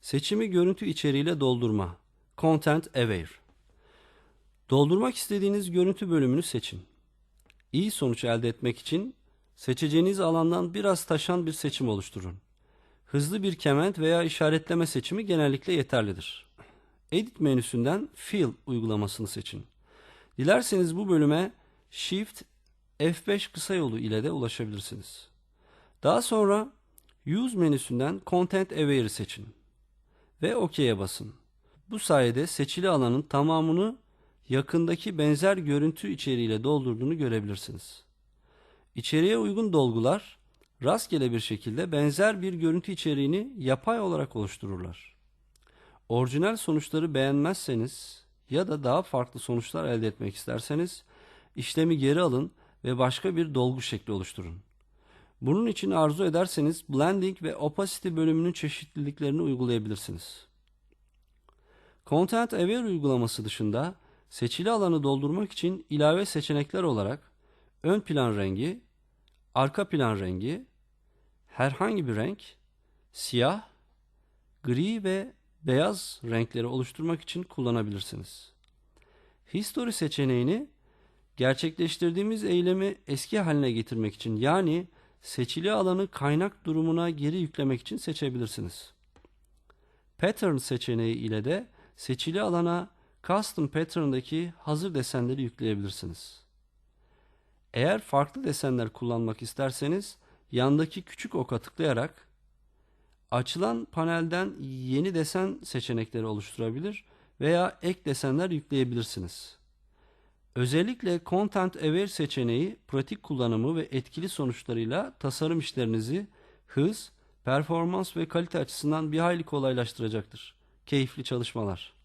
Seçimi görüntü içeriğiyle doldurma. Content Aware. Doldurmak istediğiniz görüntü bölümünü seçin. İyi sonuç elde etmek için seçeceğiniz alandan biraz taşan bir seçim oluşturun. Hızlı bir kement veya işaretleme seçimi genellikle yeterlidir. Edit menüsünden Fill uygulamasını seçin. Dilerseniz bu bölüme Shift F5 kısa yolu ile de ulaşabilirsiniz. Daha sonra Use menüsünden Content Aware'ı seçin ve OK'ye basın. Bu sayede seçili alanın tamamını yakındaki benzer görüntü içeriğiyle doldurduğunu görebilirsiniz. İçeriğe uygun dolgular rastgele bir şekilde benzer bir görüntü içeriğini yapay olarak oluştururlar. Orijinal sonuçları beğenmezseniz ya da daha farklı sonuçlar elde etmek isterseniz işlemi geri alın ve başka bir dolgu şekli oluşturun. Bunun için arzu ederseniz Blending ve Opacity bölümünün çeşitliliklerini uygulayabilirsiniz. Content Aware uygulaması dışında seçili alanı doldurmak için ilave seçenekler olarak ön plan rengi, arka plan rengi, herhangi bir renk, siyah, gri ve beyaz renkleri oluşturmak için kullanabilirsiniz. History seçeneğini gerçekleştirdiğimiz eylemi eski haline getirmek için yani seçili alanı kaynak durumuna geri yüklemek için seçebilirsiniz. Pattern seçeneği ile de seçili alana Custom Pattern'daki hazır desenleri yükleyebilirsiniz. Eğer farklı desenler kullanmak isterseniz yandaki küçük oka tıklayarak açılan panelden yeni desen seçenekleri oluşturabilir veya ek desenler yükleyebilirsiniz. Özellikle Content Aware seçeneği pratik kullanımı ve etkili sonuçlarıyla tasarım işlerinizi hız, performans ve kalite açısından bir hayli kolaylaştıracaktır. Keyifli çalışmalar.